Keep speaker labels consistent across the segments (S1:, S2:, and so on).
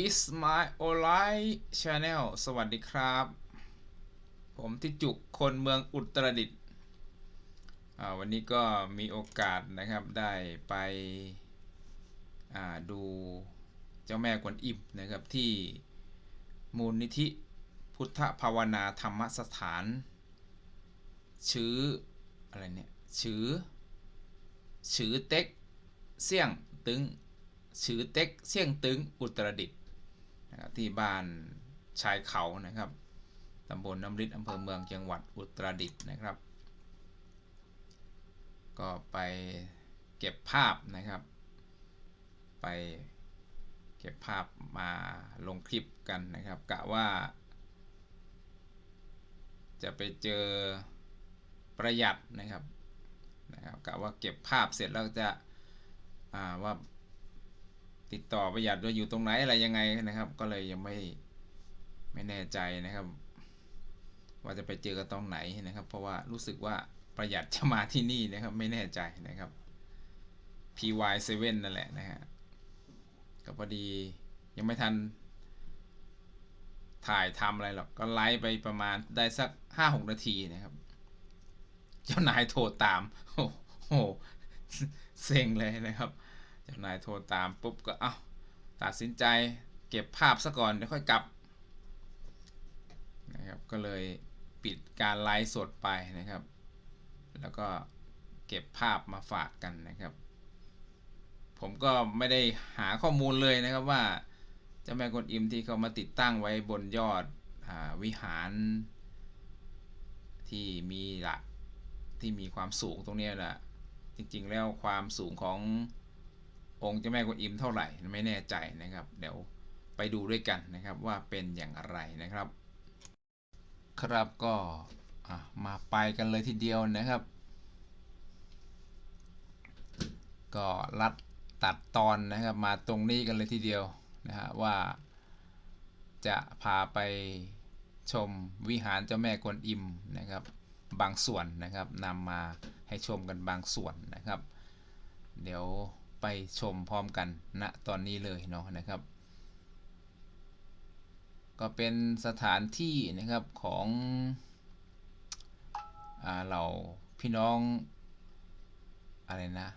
S1: is my online channel สวัสดีครับ ผมที่จุกคนเมืองอุตรดิตถ์อ่าวันนี้ก็มีโอกาสนะครับได้ไปอ่าดูเจ้าแม่กวนอิมนะครับที่มูลนิธิพุทธภาวนาธรรมสถาน ชื่ออะไรเนี่ยชื่อชื่อเต็กเสี่ยงตึงชื่อเต็กเสี่ยงตึงอุตรดิตถ์ นะครับที่บ้านชายเขานะครับตำบลน้ำริดอำเภอเมืองจังหวัดอุตรดิตถ์นะครับ ก็ไปเก็บภาพนะครับ ไปเก็บภาพมาลงคลิปกันนะครับกะว่า จะไปเจอประหยัดนะครับนะครับกะว่าเก็บภาพเสร็จแล้วจะว่า ติดต่อประหยัดว่าอยู่ตรงไหนอะไรยังไงนะครับ ก็เลยยังไม่ไม่แน่ใจนะครับ ว่าจะไปเจอกันตรงไหนนะครับ เพราะว่ารู้สึกว่าประหยัดจะมาที่นี่นะครับ ไม่แน่ใจนะครับ PY7 นั่นแหละนะฮะก็พอดียังไม่ทัน ถ่ายทำอะไรหรอก ก็ไลฟ์ไปประมาณได้สักห้าหกนาทีนะครับ เจ้านายโทรตาม โอ้โหเซ็งเลยนะครับ จ้านายโทรตามปุ๊บก็เอ้าตัดสินใจเก็บภาพซะก่อนเดี๋ยวค่อยกลับนะครับก็เลยปิดการไลฟ์สดไปนะครับ แล้วก็เก็บภาพมาฝากกันนะครับ ผมก็ไม่ได้หาข้อมูลเลยนะครับว่าเจ้าแม่กวนอิมที่เขามาติดตั้งไว้บนยอดอวิหาร ที่มีหลักที่มีความสูงตรงนี้ยนะจริงๆแล้วความสูงของ องค์เจ้าแม่กวนอิมเท่าไหร่ไม่แน่ใจนะครับ เดี๋ยวไปดูด้วยกันนะครับว่าเป็นอย่างไรนะครับ ครับก็มาไปกันเลยทีเดียวนะครับ ก็รัดตัดตอนนะครับมาตรงนี้กันเลยทีเดียวนะฮะว่าจะพาไปชมวิหารเจ้าแม่กวนอิมนะครับ บางส่วนนะครับนำมาให้ชมกันบางส่วนนะครับ เดี๋ยว ไปชมพร้อมกันณนะตอนนี้เลยเนาะนะครับ ก็เป็นสถานที่นะครับของอเราพี่น้องอะไรนะ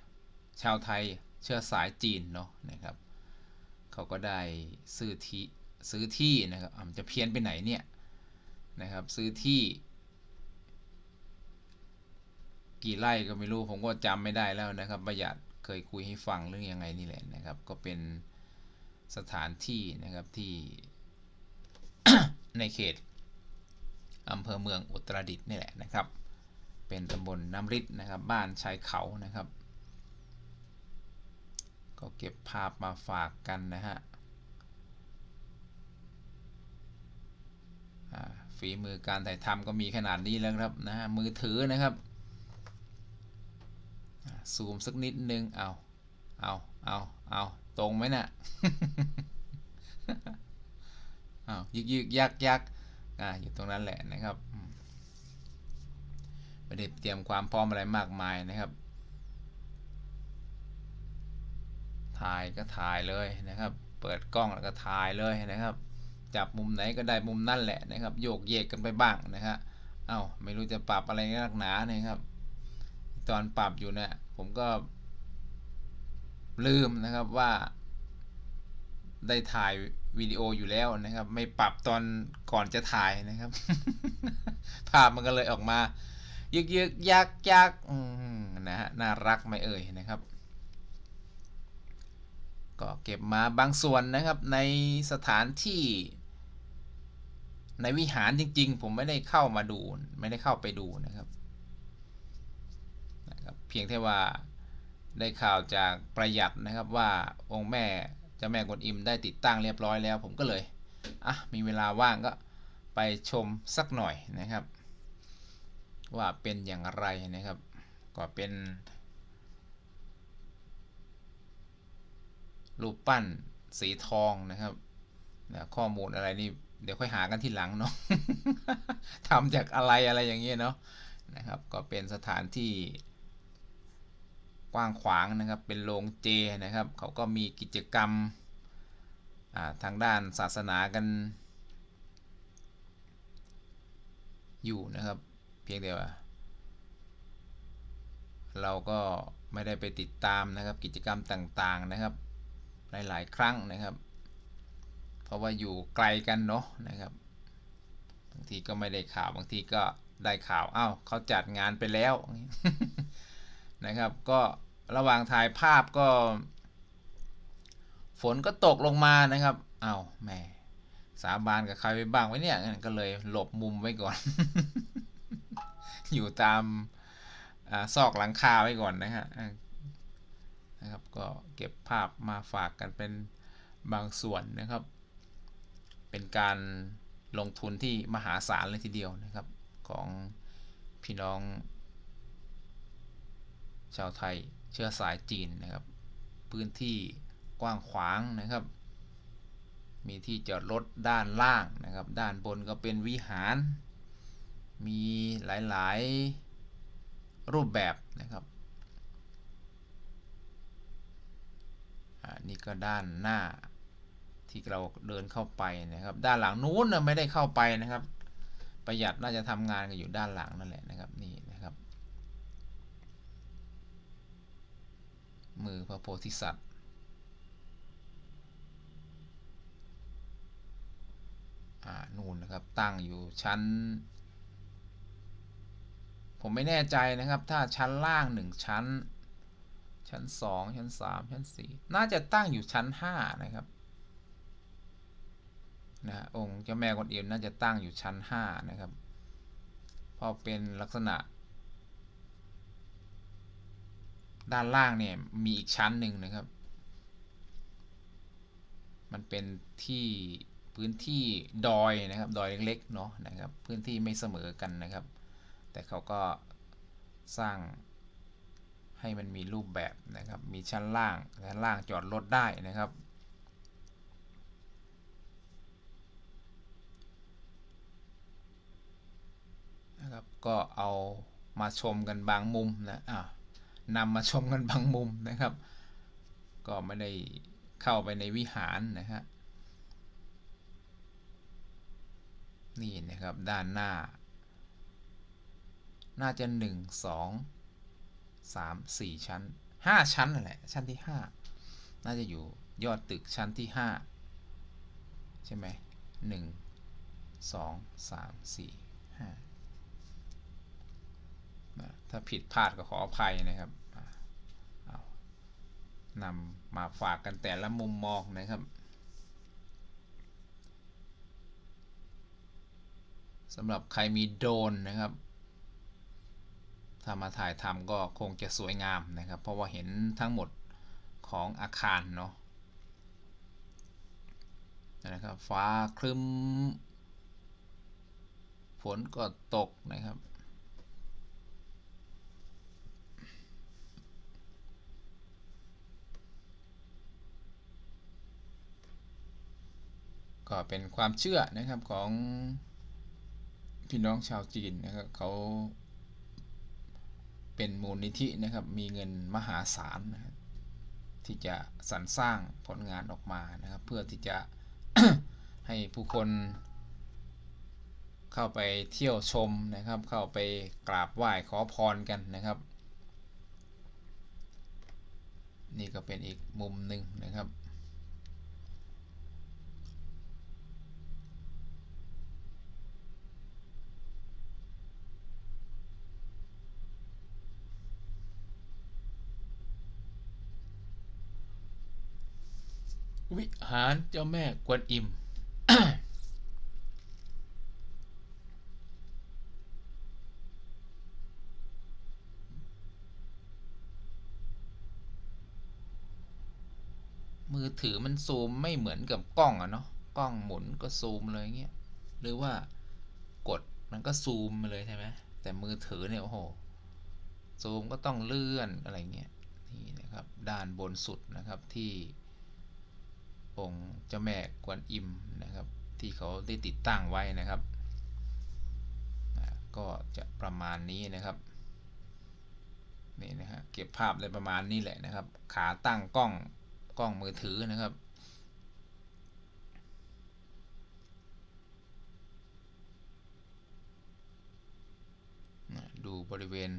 S1: ชาวไทยเชื้อสายจีนเนาะนะครับเขาก็ได้ซื้อที่ซื้อที่นะครับมันจะเพี้ยนไปไหนเนี่ยนะครับซื้อที่ กี่ไร่ก็ไม่รู้ผมก็จำไม่ได้แล้วนะครับประหยัด เคยคุยให้ฟังเรื่องยังไงนี่แหละนะครับ ก็เป็นสถานที่นะครับที่ในเขตอำเภอเมืองอุตรดิตถ์นี่แหละนะครับ เป็นตำบลน้ำริดนะครับ บ้านชายเขานะครับ ก็เก็บภาพมาฝากกันนะฮะฝีมือการถ่ายทำก็มีขนาดนี้แล้วครับนะฮะมือถือนะครับ ซูมสักนิดนึง เอา เอา เอา เอา ตรงไหมนะ่ะเอายึกยึกยักยักอ่าอยู่ตรงนั้นแหละนะครับไม่ได้เตรียมความพร้อมอะไรมากมายนะครับ ถ่ายก็ถ่ายเลยนะครับ เปิดกล้องแล้วก็ถ่ายเลยนะครับ จับมุมไหนก็ได้มุมนั่นแหละนะครับ โยกเยกกันไปบ้างนะฮะ เอ้าไม่รู้จะปรับอะไรนักหนานะครับ ตอนปรับอยู่เนี่ย ผมก็ ลืมนะครับว่า ได้ถ่ายวิดีโออยู่แล้วนะครับ ไม่ปรับตอนก่อนจะถ่ายนะครับ ภาพมันก็เลยออกมายึกยึกยักยักนะฮะน่ารักไหม่เอ่ยนะครับ ก็เก็บมาบางส่วนนะครับ ในสถานที่ ในวิหารจริง ๆ ผมไม่ได้เข้ามาดู ไม่ได้เข้าไปดูนะครับ พียงแค่ว่าได้ข่าวจากประหยัดนะครับว่าองค์แม่เจ้าแม่กวนอิมได้ติดตั้งเรียบร้อยแล้ว ผมก็เลยอะมีเวลาว่างก็ไปชมสักหน่อยนะครับ ว่าเป็นอย่างไรนะครับ ก็เป็น รูปปั้นสีทองนะครับข้อมูลอะไรนี่เดี๋ยวค่อยหากันที่หลังเนาะทำจากอะไรอะไรอย่างเงี้ยเนาะนะครับ ก็เป็นสถานที่ กว้างขวางนะครับ เป็นโรงเจนะครับเขาก็มีกิจกรรมทางด้านศาสนากัน อยู่นะครับ เพียงแต่ว่า เราก็ไม่ได้ไปติดตามนะครับกิจกรรมต่างๆนะครับ หลายๆ ครั้งนะครับ เพราะว่าอยู่ไกลกันเนาะนะครับบางทีก็ไม่ได้ข่าวบางทีก็ได้ข่าวอ้าวเขาจัดงานไปแล้วนะครับ ก็ ระหว่างถ่ายภาพก็ ฝนก็ตกลงมานะครับเอ้าแหมสาบานกับใครไปบ้างไว้เนี่ยก็เลยหลบมุมไว้ก่อน อยู่ตามอซอกหลังคาไว้ก่อนนะฮะนะครับ ก็เก็บภาพมาฝากกันเป็นบางส่วนนะครับ เป็นการลงทุนที่มหาศาลเลยทีเดียวนะครับ ของพี่น้อง ชาวไทย เชื้อสายจีนนะครับ พื้นที่กว้างขวางนะครับ มีที่จอดรถด้านล่างนะครับ ด้านบนก็เป็นวิหาร มีหลายๆรูปแบบนะครับอ่านี่ก็ด้านหน้าที่เราเดินเข้าไปนะครับ ด้านหลังนู้นไม่ได้เข้าไปนะครับ ประหยัดน่าจะทำงานกันอยู่ด้านหลังนั่นแหละนะครับนี่นะครับ มือพระโพธิสัตว์ นู่นนะครับ ตั้งอยู่ชั้น ผมไม่แน่ใจนะครับ ถ้าชั้นล่างหนึ่งชั้น ชั้นสองชั้นสามชั้นสี่น่าจะตั้งอยู่ชั้นห้านะครับนะองค์เจ้าแม่กวนอิมน่าจะตั้งอยู่ชั้นห้านะครับ เพราะเป็นลักษณะ ด้านล่างเนี่ยมีอีกชั้นหนึ่งนะครับ มันเป็นที่พื้นที่ดอยนะครับ ดอยเล็กๆเนาะนะครับ พื้นที่ไม่เสมอกันนะครับ แต่เขาก็สร้างให้มันมีรูปแบบนะครับ มีชั้นล่างชั้นล่างจอดรถได้นะครับ นะครับ ก็เอามาชมกันบางมุมนะอ่า นำมาชมกันบางมุมนะครับ ก็ไม่ได้เข้าไปในวิหารนะฮะนี่นะครับด้านหน้า น่าจะหนึ่งสองสามสี่ชั้นห้าชั้นนั่นแหละชั้นที่ห้าน่าจะอยู่ยอดตึกชั้นที่ห้าใช่ไหมหนึ่งสองสามสี่ห้า ถ้าผิดพลาดก็ขออภัยนะครับนำมาฝากกันแต่ละมุมมองนะครับสำหรับใครมีโดรนนะครับ ถ้ามาถ่ายทำก็คงจะสวยงามนะครับ เพราะว่าเห็นทั้งหมดของอาคารเนาะนะครับฟ้าครึ้มฝนก็ตกนะครับ ก็เป็นความเชื่อนะครับของพี่น้องชาวจีนนะครับเขาเป็นมูลนิธินะครับมีเงินมหาศาลนะครับที่จะสรรสร้างผลงานออกมานะครับ เพื่อที่จะให้ผู้คน เข้าไปเที่ยวชมนะครับ เข้าไปกราบไหว้ขอพรกันนะครับ นี่ก็เป็นอีกมุมหนึ่งนะครับ วิหารเจ้าแม่กวนอิม มือถือมันซูมไม่เหมือนกับกล้องอะเนาะ กล้องหมุนก็ซูมเลยเงี้ย หรือว่ากดมันก็ซูมมาเลยใช่ไหม แต่มือถือเนี่ยโอ้โห ซูมก็ต้องเลื่อนอะไรเงี้ย นี่นะครับ ด้านบนสุดนะครับที่ องค์เจ้าแม่กวนอิมนะครับ ที่เขาได้ติดตั้งไว้นะครับ ก็จะประมาณนี้นะครับนี่นะฮะเก็บภาพได้ประมาณนี้แหละนะครับ ขาตั้งกล้องกล้องมือถือนะครับดูบริเวณ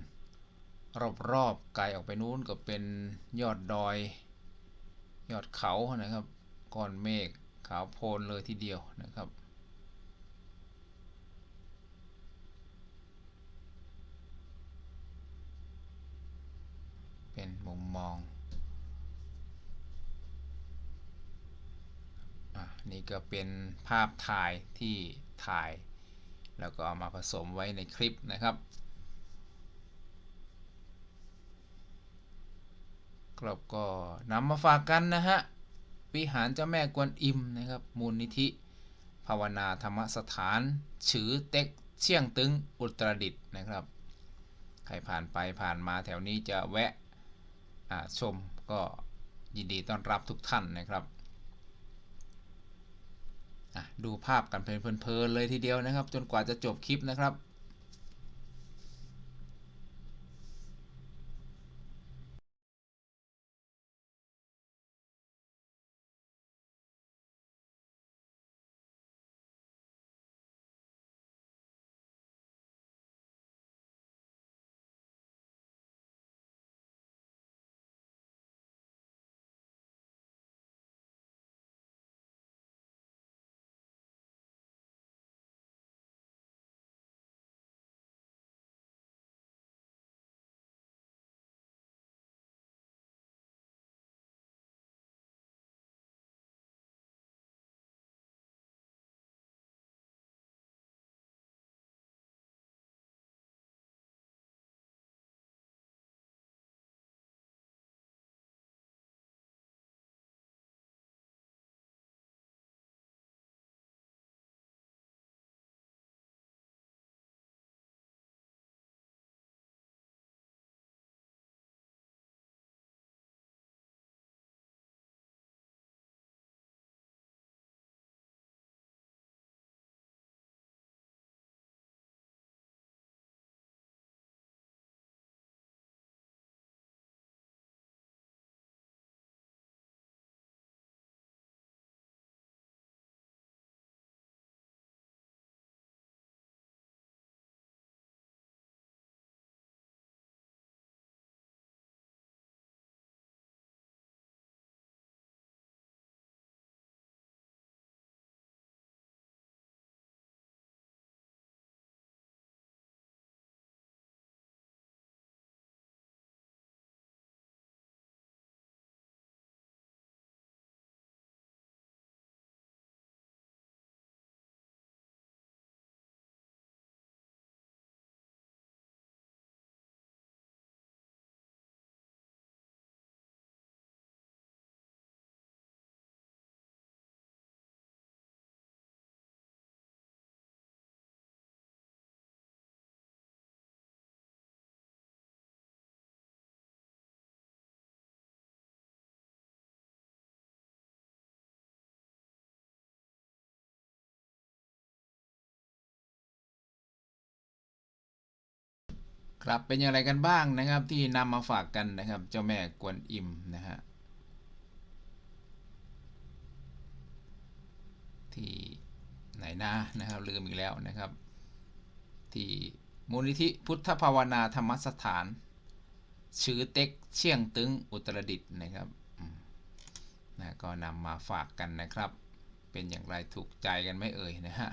S1: รอบๆไกลออกไปนู้นก็เป็นยอดดอย ยอดเขานะครับ ก้อนเมฆขาวโพลนเลยทีเดียวนะครับเป็นมุมมองอะนี่ก็เป็นภาพถ่ายที่ถ่าย แล้วก็เอามาผสมไว้ในคลิปนะครับครับก็นำมาฝากกันนะฮะ วิหารเจ้าแม่กวนอิมนะครับ มูลนิธิ ภาวนาธรรมสถานฉือเต็กเชี่ยงตึงอุตรดิตถ์นะครับ ใครผ่านไปผ่านมาแถวนี้จะแวะชมก็ยินดีต้อนรับทุกท่านนะครับดูภาพกันเพลินๆเลยทีเดียวนะครับ จนกว่าจะจบคลิปนะครับ ครับเป็นอย่างไรกันบ้างนะครับ ที่นำมาฝากกันนะครับ เจ้าแม่กวนอิมนะฮะที่ไหนนะนะครับ ลืมอีกแล้วนะครับ ที่มูลนิธิพุทธภาวนาธรรมสถาน ชื่อเต็กเชียงตึงอุตรดิตนะครับนะก็นำมาฝากกันนะครับ เป็นอย่างไรถูกใจกันไหมเอ่ยนะฮะ